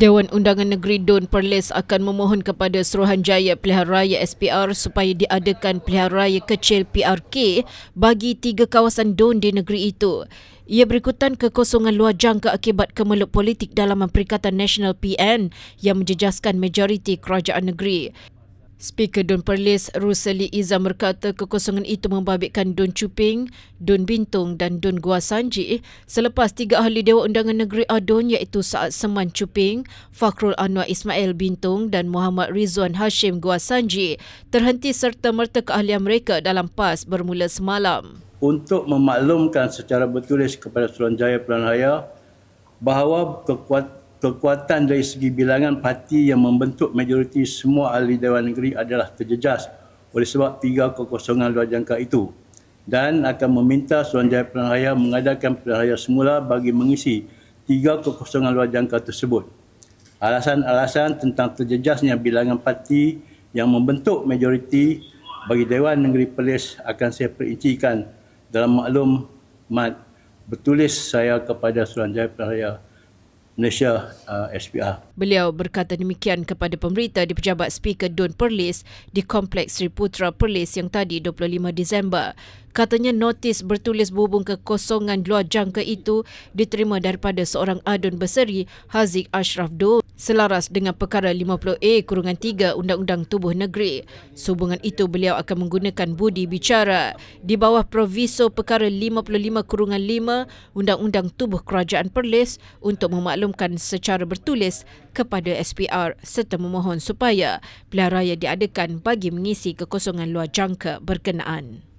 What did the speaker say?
Dewan Undangan Negeri Don Perlis akan memohon kepada Suruhanjaya Pilihan Raya SPR supaya diadakan Pilihan Raya Kecil PRK bagi tiga kawasan Don di negeri itu. Ia berikutan kekosongan luar jangka akibat kemelut politik dalam Perikatan Nasional PN yang menjejaskan majoriti kerajaan negeri. Speaker Don Perlis, Ruseli Iza berkata kekosongan itu membabitkan Don Cuping, Don Bintung dan Don Gua Sanji selepas tiga ahli Dewan Undangan Negeri Adon iaitu Saat Seman Cuping, Fakhrul Anwar Ismail Bintung dan Muhammad Rizwan Hashim Gua Sanji terhenti serta merta keahlian mereka dalam PAS bermula semalam. Untuk memaklumkan secara bertulis kepada Suruhanjaya Pilihan Raya bahawa kekuatan kekuatan dari segi bilangan parti yang membentuk majoriti semua ahli Dewan Negeri adalah terjejas oleh sebab tiga kekosongan luar jangka itu dan akan meminta Suruhanjaya Pilihan Raya mengadakan pilihan raya semula bagi mengisi tiga kekosongan luar jangka tersebut. Alasan-alasan tentang terjejasnya bilangan parti yang membentuk majoriti bagi Dewan Negeri Perlis akan saya perincikan dalam maklum mat bertulis saya kepada Suruhanjaya Pilihan Raya Malaysia uh, SPR. Beliau berkata demikian kepada pemberita di pejabat Speaker Don Perlis di Kompleks Sri Putra Perlis yang tadi 25 Disember. Katanya notis bertulis berhubung kekosongan luar jangka itu diterima daripada seorang adun berseri Haziq Ashraf Don selaras dengan perkara 50A kurungan 3 Undang-Undang Tubuh Negeri. Sehubungan itu beliau akan menggunakan budi bicara di bawah proviso perkara 55 kurungan 5 Undang-Undang Tubuh Kerajaan Perlis untuk memaklumkan secara bertulis kepada SPR serta memohon supaya pilihan raya diadakan bagi mengisi kekosongan luar jangka berkenaan.